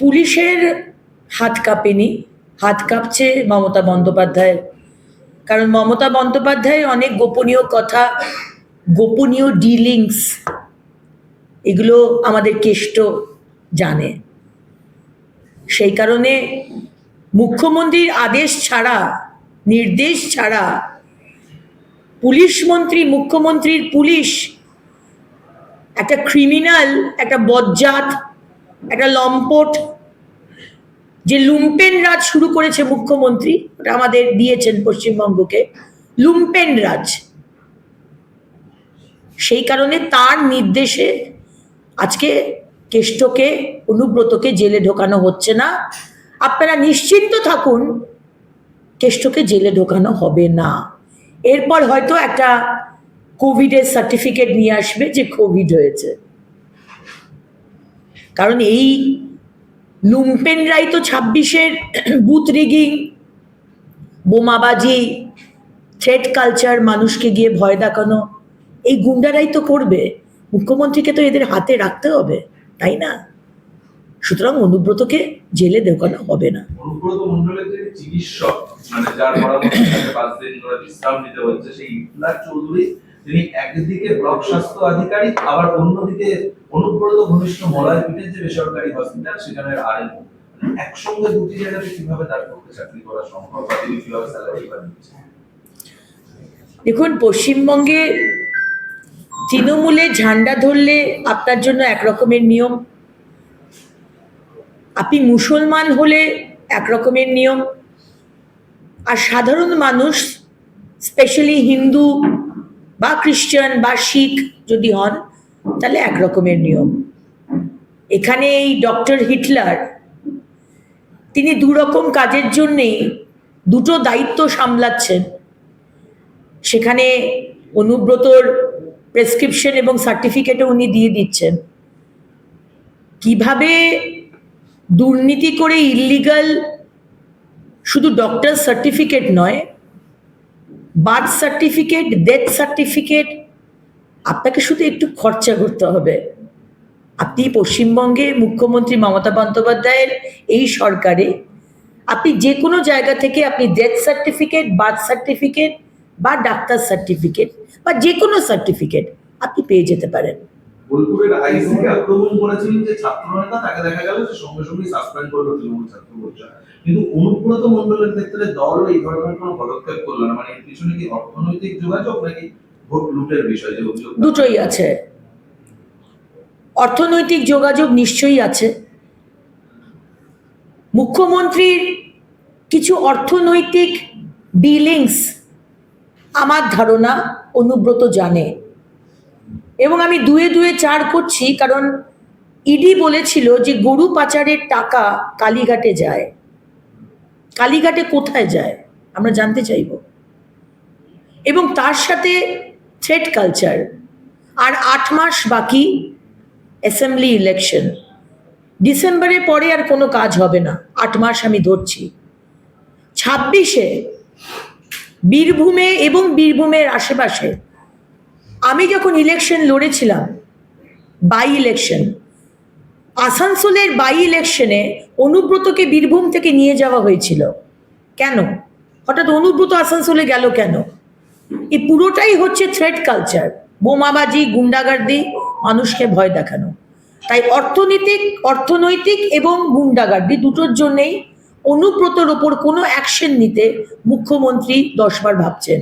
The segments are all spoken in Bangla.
পুলিশের হাত কাঁপেনি, হাত কাঁপছে মমতা বন্দ্যোপাধ্যায়ের কারণ মমতা বন্দ্যোপাধ্যায় অনেক গোপনীয় কথা, গোপনীয় ডিলিংস এগুলো আমাদের কেষ্ট জানে। সেই কারণে মুখ্যমন্ত্রীর আদেশ ছাড়া, নির্দেশ ছাড়া পুলিশ মন্ত্রী, মুখ্যমন্ত্রীর পুলিশ একটা ক্রিমিনাল একটা বজ্জাত, একটা লম্পট, যে লুম্পেন রাজ শুরু করেছে মুখ্যমন্ত্রী, ওটা আমাদের দিয়েছেন পশ্চিমবঙ্গকে, লুম্পেন রাজ। সেই কারণে তার নির্দেশে আজকে কেষ্টকে, অনুব্রতকে জেলে ঢোকানো হচ্ছে না। আপনারা নিশ্চিন্ত থাকুন, কেষ্টকে জেলে ঢোকানো হবে না। এরপর হয়তো একটা কোভিডের সার্টিফিকেট নিয়ে আসবে যে কোভিড হয়েছে। কারণ এই লুম্পেনরাই তো ছাব্বিশের বুথ রিগিং বোমাবাজি থ্রেড কালচার মানুষকে গিয়ে ভয় দেখানো, এই গুন্ডারাই তো করবে। মুখ্যমন্ত্রীকে তো এদের হাতে রাখতে হবে, তাই না? সুতরাং অনুব্রতকে জেলে ঢোকানো হবে না। চিকিৎসক মানে যার বিশ্রাম নিতে হচ্ছে, সেই চৌধুরী তিনি একদিকে ব্লক স্বাস্থ্য আধিকারিক, আবার অন্যদিকে অনুব্রত ঘনিষ্ঠ মলয় পিঠের যে বেসরকারি হসপিটাল সেখানে আরএমও একসঙ্গে দুটি জায়গাতে কীভাবে তার পক্ষে চাকরি করা সম্ভব বা তিনি কীভাবে স্যালারি পাচ্ছেন দেখুন, পশ্চিমবঙ্গে তৃণমূলে ঝান্ডা ধরলে আপনার জন্য একরকমের নিয়ম। আপনি মুসলমান হলে এক রকমের নিয়ম। আর সাধারণ মানুষ স্পেশালি হিন্দু বা খ্রিস্টান বা শিখ যদি হন, তাহলে একরকমের নিয়ম। এখানে এই ডক্টর হিটলার, তিনি দুরকম কাজের জন্যে দুটো দায়িত্ব সামলাচ্ছেন। সেখানে অনুব্রতর প্রেসক্রিপশন এবং সার্টিফিকেটও উনি দিয়ে দিচ্ছেন। কীভাবে দুর্নীতি করে ইল্লিগাল শুধু ডক্টর সার্টিফিকেট নয় বার্থ সার্টিফিকেট ডেথ সার্টিফিকেট আপনাকে শুধু একটু খরচা করতে হবে। আপনি পশ্চিমবঙ্গে মুখ্যমন্ত্রী মমতা বন্দ্যোপাধ্যায়ের এই সরকারে, আপনি যে কোনো জায়গা থেকে আপনি ডেথ সার্টিফিকেট বার্থ সার্টিফিকেট বা ডাক্তার সার্টিফিকেট বা যে কোনো সার্টিফিকেট আপনি পেয়ে যেতে পারেন। বোলপুরের আইসিকে আক্রমণ করেছিলেন যে ছাত্র নেতা তাকে দেখা গেল যে সঙ্গে সঙ্গে সাসপেন্ড করল তৃণমূল ছাত্র মোর্চা। কিন্তু অনুব্রত মন্ডলের ক্ষেত্রে দল এই ধরনের কোনো পদক্ষেপ করল না। মানে এর পিছনে কি অর্থনৈতিক যোগাযোগ নাকি ভোট লুটের বিষয় যে অভিযোগ? দুটোই আছে। অর্থনৈতিক যোগাযোগ নিশ্চয়ই আছে। মুখ্যমন্ত্রীর কিছু অর্থনৈতিক ডিলিংস আমার ধারণা অনুব্রত জানে। এবং আমি দুয়ে দুয়ে চার করছি, কারণ ইডি বলেছিল যে গরু পাচারের টাকা কালীঘাটে যায়। কালীঘাটে কোথায় যায়? আমরা জানতে চাইব। এবং তার সাথে থ্রেড কালচার আর আট মাস বাকি অ্যাসেম্বলি ইলেকশন ডিসেম্বরের পরে আর কোনো কাজ হবে না। আট মাস আমি ধরছি। ছাব্বিশে বীরভূমে এবং বীরভূমের আশেপাশে আমি যখন ইলেকশন লড়েছিলাম বাই ইলেকশন আসানসোলের বাই ইলেকশনে অনুব্রতকে বীরভূম থেকে নিয়ে যাওয়া হয়েছিল। কেন? হঠাৎ অনুব্রত আসানসোলে গেল কেন? এই পুরোটাই হচ্ছে থ্রেড কালচার বোমাবাজি, গুন্ডাগার্দি, মানুষকে ভয় দেখানো। তাই অর্থনৈতিক অর্থনৈতিক এবং গুন্ডাগার্দি দুটোর জন্যেই অনুব্রতর ওপর কোনো অ্যাকশন নিতে মুখ্যমন্ত্রী দশবার ভাবছেন।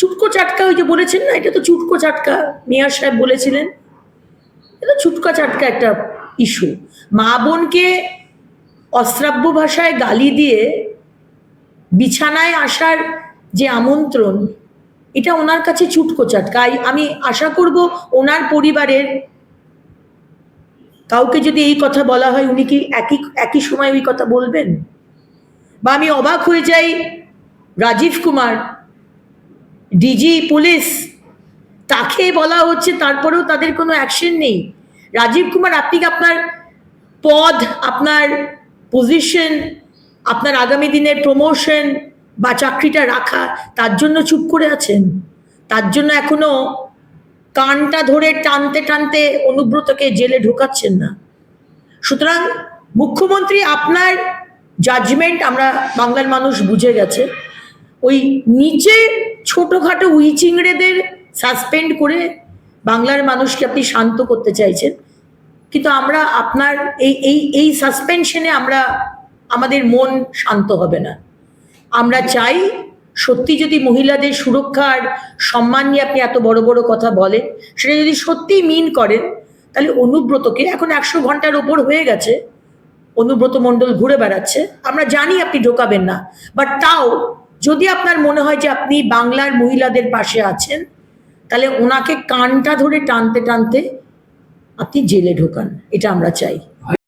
চুটকো চাটকা ওই যে বলেছেন না, এটা তো চুটকো চাটকা, মেয়ার সাহেব বলেছিলেন। এটা ছুটকা চাটকা একটা ইস্যু মা বোনকে অশ্রাব্য ভাষায় গালি দিয়ে বিছানায় আসার যে আমন্ত্রণ, এটা ওনার কাছে চুটকো চাটকা। আমি আশা করব ওনার পরিবারের কাউকে যদি এই কথা বলা হয়, উনি কি একই একই সময় ওই কথা বলবেন? বা আমি অবাক হয়ে যাই রাজীব কুমার ডিজি পুলিশ। তাকে বলা হচ্ছে, তারপরেও তাদের কোনো অ্যাকশন নেই। রাজীব কুমার, আপনি আপনার পদ, আপনার পজিশন আপনার আগামী দিনের প্রমোশন বা চাকরিটা রাখা, তার জন্য চুপ করে আছেন? তার জন্য এখনও কানটা ধরে টানতে টানতে অনুব্রতকে জেলে ঢোকাচ্ছেন না। সুতরাং মুখ্যমন্ত্রী, আপনার জাজমেন্ট আমরা বাংলার মানুষ বুঝে গেছে, ওই নিচে ছোটখাটো উইচিংড়েদের সাসপেন্ড করে বাংলার মানুষকে আপনি শান্ত করতে চাইছেন। কিন্তু আমরা আপনার এই এই এই সাসপেনশনে আমরা, আমাদের মন শান্ত হবে না। আমরা চাই সত্যি যদি মহিলাদের সুরক্ষার সম্মান নিয়ে আপনি এত বড় বড় কথা বলেন, সেটা যদি সত্যিই মিন করেন, তাহলে অনুব্রতকে এখন একশো ঘণ্টার ওপর হয়ে গেছে। অনুব্রত মণ্ডল ঘুরে বেড়াচ্ছে। আমরা জানি আপনি ঢোকাবেন না। বাট তাও যদি আপনার মনে হয় যে আপনি বাংলার মহিলাদের পাশে আছেন, তাহলে ওনাকে কানটা ধরে টানতে টানতে আপনি জেলে ঢোকান, এটা আমরা চাই।